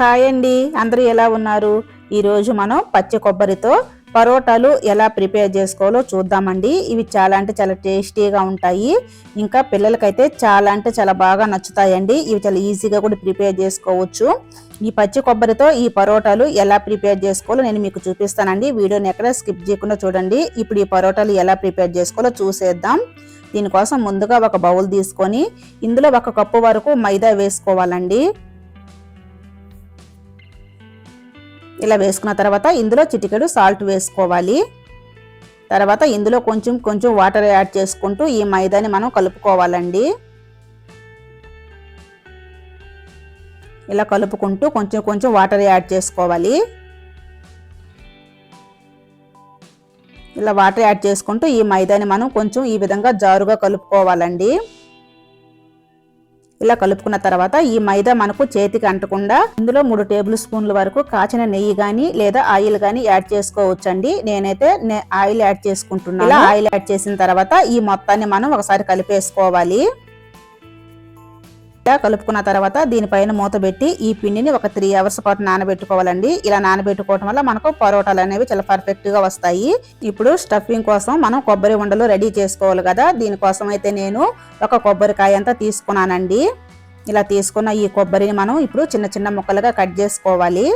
Hi అండి అందరూ ఎలా ఉన్నారు? ఈరోజు మనం పచ్చి కొబ్బరితో పరోటాలు ఎలా ప్రిపేర్ చేసుకోవాలో చూద్దామండి. ఇవి చాలా అంటే చాలా టేస్టీగా ఉంటాయి. ఇంకా పిల్లలకైతే చాలా అంటే చాలా బాగా నచ్చుతాయండి. ఇవి చాలా ఈజీగా కూడా ప్రిపేర్ చేసుకోవచ్చు. ఈ పచ్చి కొబ్బరితో ఈ పరోటాలు ఎలా ప్రిపేర్ చేసుకోవాలో నేను మీకు చూపిస్తానండి. వీడియోని ఎక్కడ స్కిప్ చేయకుండా చూడండి. ఇప్పుడు ఈ పరోటాలు ఎలా ప్రిపేర్ చేసుకోవాలో చూసేద్దాం. దీనికోసం ముందుగా ఒక బౌల్ తీసుకొని ఇందులో ఒక కప్పు వరకు మైదా వేసుకోవాలండి. ఇలా వేసుకున్న తర్వాత ఇందులో చిటికెడు సాల్ట్ వేసుకోవాలి. తర్వాత ఇందులో కొంచెం కొంచెం వాటర్ యాడ్ చేసుకుంటూ ఈ మైదాని మనం కలుపుకోవాలండి. ఇలా కలుపుకుంటూ కొంచెం కొంచెం వాటర్ యాడ్ చేసుకోవాలి. ఇలా వాటర్ యాడ్ చేసుకుంటూ ఈ మైదాని మనం కొంచెం ఈ విధంగా జారుగా కలుపుకోవాలండి. ఇలా కలుపుకున్న తర్వాత ఈ మైదా మనకు చేతికి అంటకుండా ఇందులో మూడు టేబుల్ స్పూన్ల వరకు కాచిన నెయ్యి గాని లేదా ఆయిల్ గాని యాడ్ చేసుకోవచ్చండి. నేనైతే ఆయిల్ యాడ్ చేసుకుంటున్నాను. ఇలా ఆయిల్ యాడ్ చేసిన తర్వాత ఈ మొత్తాన్ని మనం ఒకసారి కలిపేసుకోవాలి. కలుపుకున్న తర్వాత దీనిపైన మూత పెట్టి ఈ పిండిని ఒక త్రీ అవర్స్ పాటు నానబెట్టుకోవాలండి. ఇలా నానబెట్టుకోవటం వల్ల మనకు పరోటాలు అనేవి చాలా పర్ఫెక్ట్గా వస్తాయి. ఇప్పుడు స్టఫింగ్ కోసం మనం కొబ్బరి ఉండలు రెడీ చేసుకోవాలి కదా. దీనికోసం అయితే నేను ఒక కొబ్బరికాయ అంతా తీసుకున్నానండి. ఇలా తీసుకున్న ఈ కొబ్బరిని మనం ఇప్పుడు చిన్న చిన్న ముక్కలుగా కట్ చేసుకోవాలి.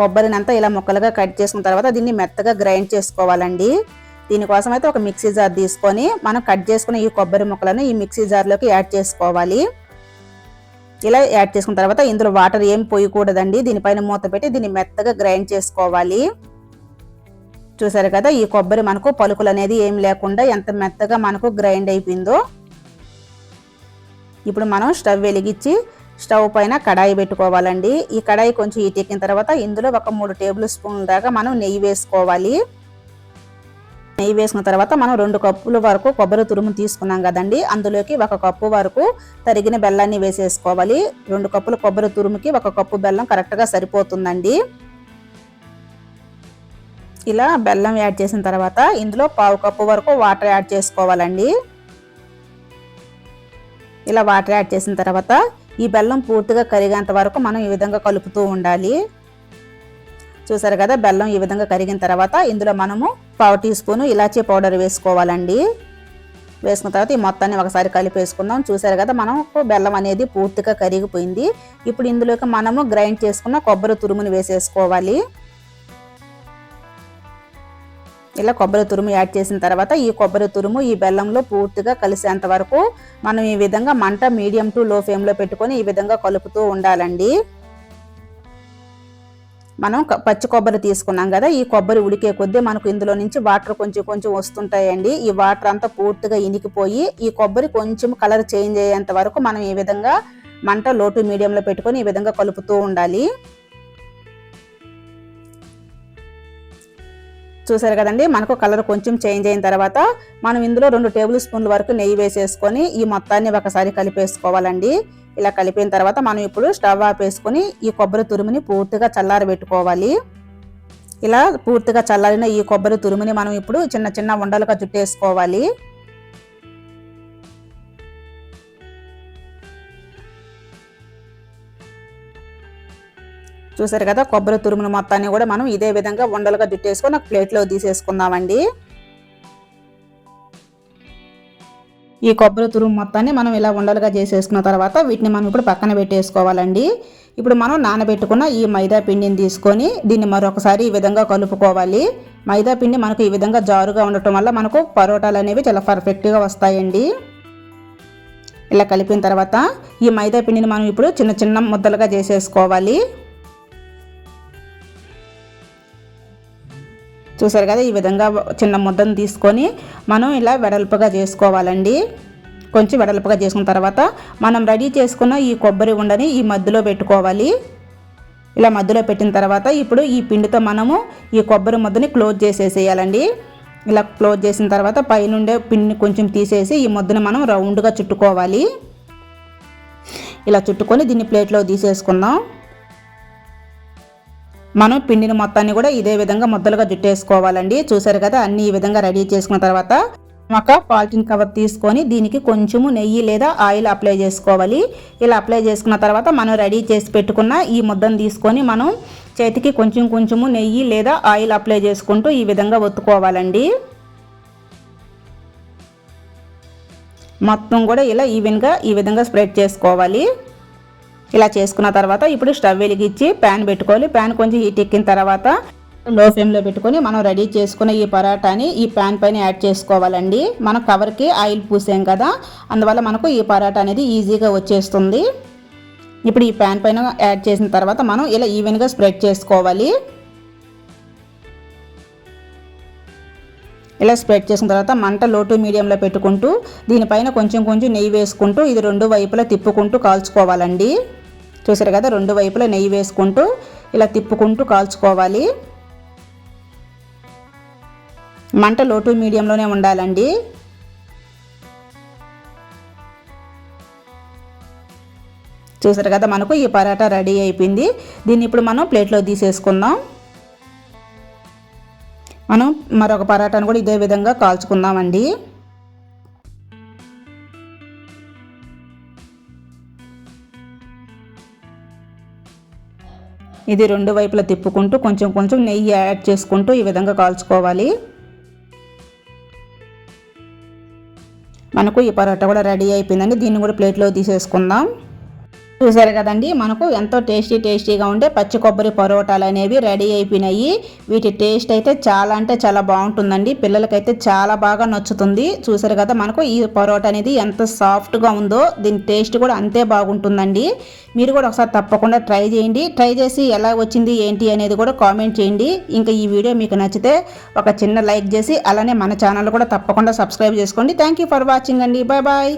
కొబ్బరిని అంతా ఇలా ముక్కలుగా కట్ చేసుకున్న తర్వాత దీన్ని మెత్తగా గ్రైండ్ చేసుకోవాలండి. దీనికోసం అయితే ఒక మిక్సీ జార్ తీసుకొని మనం కట్ చేసుకున్న ఈ కొబ్బరి ముక్కలను ఈ మిక్సీ జార్లోకి యాడ్ చేసుకోవాలి. ఇలా యాడ్ చేసుకున్న తర్వాత ఇందులో వాటర్ ఏం పోయకూడదండి. దీనిపైన మూత పెట్టి దీన్ని మెత్తగా గ్రైండ్ చేసుకోవాలి. చూసారు కదా ఈ కొబ్బరి మనకు పలుకులు అనేది ఏం లేకుండా ఎంత మెత్తగా మనకు గ్రైండ్ అయిపోయిందో. ఇప్పుడు మనం స్టవ్ వెలిగించి స్టవ్ పైన కడాయి పెట్టుకోవాలండి. ఈ కడాయి కొంచెం హీట్ ఎక్కిన తర్వాత ఇందులో ఒక మూడు టేబుల్ స్పూన్ల దాకా మనం నెయ్యి వేసుకోవాలి. నెయ్యి వేసుకున్న తర్వాత మనం రెండు కప్పుల వరకు కొబ్బరి తురుము తీసుకున్నాం కదండి. అందులోకి ఒక కప్పు వరకు తరిగిన బెల్లాన్ని వేసేసుకోవాలి. రెండు కప్పుల కొబ్బరి తురుముకి ఒక కప్పు బెల్లం కరెక్ట్గా సరిపోతుందండి. ఇలా బెల్లం యాడ్ చేసిన తర్వాత ఇందులో పావు కప్పు వరకు వాటర్ యాడ్ చేసుకోవాలండి. ఇలా వాటర్ యాడ్ చేసిన తర్వాత ఈ బెల్లం పూర్తిగా కరిగేంత వరకు మనం ఈ విధంగా కలుపుతూ ఉండాలి. చూసారు కదా బెల్లం ఈ విధంగా కరిగిన తర్వాత ఇందులో మనము పావు టీ స్పూను ఇలాచీ పౌడర్ వేసుకోవాలండి. వేసుకున్న తర్వాత ఈ మొత్తాన్ని ఒకసారి కలిపేసుకుందాం. చూసారు కదా మనం బెల్లం అనేది పూర్తిగా కరిగిపోయింది. ఇప్పుడు ఇందులోకి మనము గ్రైండ్ చేసుకున్న కొబ్బరి తురుముని వేసేసుకోవాలి. ఇలా కొబ్బరి తురుము యాడ్ చేసిన తర్వాత ఈ కొబ్బరి తురుము ఈ బెల్లంలో పూర్తిగా కలిసేంత వరకు మనం ఈ విధంగా మంట మీడియం టు లో ఫ్లేమ్లో పెట్టుకొని ఈ విధంగా కలుపుతూ ఉండాలండి. మనం పచ్చి కొబ్బరి తీసుకున్నాం కదా ఈ కొబ్బరి ఉడికే కొద్దీ మనకు ఇందులో నుంచి వాటర్ కొంచెం కొంచెం వస్తుంటాయండి. ఈ వాటర్ అంతా పూర్తిగా ఇనికిపోయి ఈ కొబ్బరి కొంచెం కలర్ చేంజ్ అయ్యేంత వరకు మనం ఈ విధంగా మంట లోటు మీడియంలో పెట్టుకొని ఈ విధంగా కలుపుతూ ఉండాలి. చూసారు కదండి మనకు కలర్ కొంచెం చేంజ్ అయిన తర్వాత మనం ఇందులో రెండు టేబుల్ స్పూన్ల వరకు నెయ్యి వేసేసుకొని ఈ మొత్తాన్ని ఒకసారి కలిపేసుకోవాలండి. ఇలా కలిపిన తర్వాత మనం ఇప్పుడు స్టవ్ ఆపేసుకొని ఈ కొబ్బరి తురుముని పూర్తిగా చల్లారబెట్టుకోవాలి ఇలా పూర్తిగా చల్లారిన ఈ కొబ్బరి తురుముని మనం ఇప్పుడు చిన్న చిన్న ఉండలుగా చుట్టేసుకోవాలి. చూసారు కదా కొబ్బరి తురుమును మొత్తాన్ని కూడా మనం ఇదే విధంగా ఉండలుగా జుట్టేసుకొని ఒక ప్లేట్లో తీసేసుకుందామండి. ఈ కొబ్బరి తురుము మొత్తాన్ని మనం ఇలా ఉండలుగా చేసేసుకున్న తర్వాత వీటిని మనం ఇప్పుడు పక్కన పెట్టేసుకోవాలండి. ఇప్పుడు మనం నానబెట్టుకున్న ఈ మైదా పిండిని తీసుకొని దీన్ని మరొకసారి ఈ విధంగా కలుపుకోవాలి. మైదా పిండి మనకు ఈ విధంగా జారుగా ఉండటం వల్ల మనకు పరోటాలు అనేవి చాలా పర్ఫెక్ట్గా వస్తాయండి. ఇలా కలిపిన తర్వాత ఈ మైదా పిండిని మనం ఇప్పుడు చిన్న చిన్న ముద్దలుగా చేసేసుకోవాలి. చూసారు కదా ఈ విధంగా చిన్న ముద్దను తీసుకొని మనం ఇలా వెడల్పుగా చేసుకోవాలండి. కొంచెం వెడల్పుగా చేసుకున్న తర్వాత మనం రెడీ చేసుకున్న ఈ కొబ్బరి ఉండని ఈ మధ్యలో పెట్టుకోవాలి. ఇలా మధ్యలో పెట్టిన తర్వాత ఇప్పుడు ఈ పిండితో మనము ఈ కొబ్బరి ముద్దని క్లోజ్ చేసేసేయాలండి. ఇలా క్లోజ్ చేసిన తర్వాత పైనుండే పిండిని కొంచెం తీసేసి ఈ ముద్దను మనం రౌండ్గా చుట్టుకోవాలి. ఇలా చుట్టుకొని దీన్ని ప్లేట్లో తీసేసుకుందాం. మనం పిండిని మొత్తాన్ని కూడా ఇదే విధంగా ముద్దలుగా జుట్టేసుకోవాలండి. చూసారు కదా అన్ని ఈ విధంగా రెడీ చేసుకున్న తర్వాత ఒక పాలిథిన్ కవర్ తీసుకొని దీనికి కొంచెము నెయ్యి లేదా ఆయిల్ అప్లై చేసుకోవాలి. ఇలా అప్లై చేసుకున్న తర్వాత మనం రెడీ చేసి పెట్టుకున్న ఈ ముద్దను తీసుకొని మనం చేతికి కొంచెం కొంచెము నెయ్యి లేదా ఆయిల్ అప్లై చేసుకుంటూ ఈ విధంగా ఒత్తుకోవాలండి. మొత్తం కూడా ఇలా ఈవెన్గా ఈ విధంగా స్ప్రెడ్ చేసుకోవాలి. ఇలా చేసుకున్న తర్వాత ఇప్పుడు స్టవ్ వెలిగించి ప్యాన్ పెట్టుకోవాలి. ప్యాన్ కొంచెం హీట్ ఎక్కిన తర్వాత లో ఫ్లేమ్లో పెట్టుకొని మనం రెడీ చేసుకున్న ఈ పరాటాని ఈ ప్యాన్ పైన యాడ్ చేసుకోవాలండి. మనం కవర్కి ఆయిల్ పూసాం కదా అందువల్ల మనకు ఈ పరాటా అనేది ఈజీగా వచ్చేస్తుంది. ఇప్పుడు ఈ ప్యాన్ పైన యాడ్ చేసిన తర్వాత మనం ఇలా ఈవెన్గా స్ప్రెడ్ చేసుకోవాలి. ఇలా స్ప్రెడ్ చేసిన తర్వాత మంట లోటు మీడియంలో పెట్టుకుంటూ దీనిపైన కొంచెం కొంచెం నెయ్యి వేసుకుంటూ ఇది రెండు వైపులా తిప్పుకుంటూ కాల్చుకోవాలండి. చూసారు కదా రెండు వైపులా నెయ్యి వేసుకుంటూ ఇలా తిప్పుకుంటూ కాల్చుకోవాలి. మంట లోటు మీడియంలోనే ఉండాలండి. చూసారు కదా మనకు ఈ పరాటా రెడీ అయిపోయింది. దీన్ని ఇప్పుడు మనం ప్లేట్లో తీసేసుకుందాం. మనం మరొక పరాటాను కూడా ఇదే విధంగా కాల్చుకుందామండి. ఇది రెండు వైపులా తిప్పుకుంటూ కొంచెం కొంచెం నెయ్యి యాడ్ చేసుకుంటూ ఈ విధంగా కాల్చుకోవాలి. మనకు ఈ పరోటా కూడా రెడీ అయిపోయిందండి. దీన్ని కూడా ప్లేట్లో తీసేసుకుందాం. చూసారు కదండి మనకు ఎంతో టేస్టీ టేస్టీగా ఉండే పచ్చి కొబ్బరి పరోటాలు అనేవి రెడీ అయిపోయినాయి. వీటి టేస్ట్ అయితే చాలా అంటే చాలా బాగుంటుందండి. పిల్లలకైతే చాలా బాగా నచ్చుతుంది. చూసారు కదా మనకు ఈ పరోటా అనేది ఎంత సాఫ్ట్గా ఉందో దీని టేస్ట్ కూడా అంతే బాగుంటుందండి. మీరు కూడా ఒకసారి తప్పకుండా ట్రై చేయండి. ట్రై చేసి ఎలా వచ్చింది ఏంటి అనేది కూడా కామెంట్ చేయండి. ఇంకా ఈ వీడియో మీకు నచ్చితే ఒక చిన్న లైక్ చేసి అలానే మన ఛానల్ కూడా తప్పకుండా సబ్స్క్రైబ్ చేసుకోండి. థ్యాంక్ యూ ఫర్ వాచింగ్ అండి. Bye bye.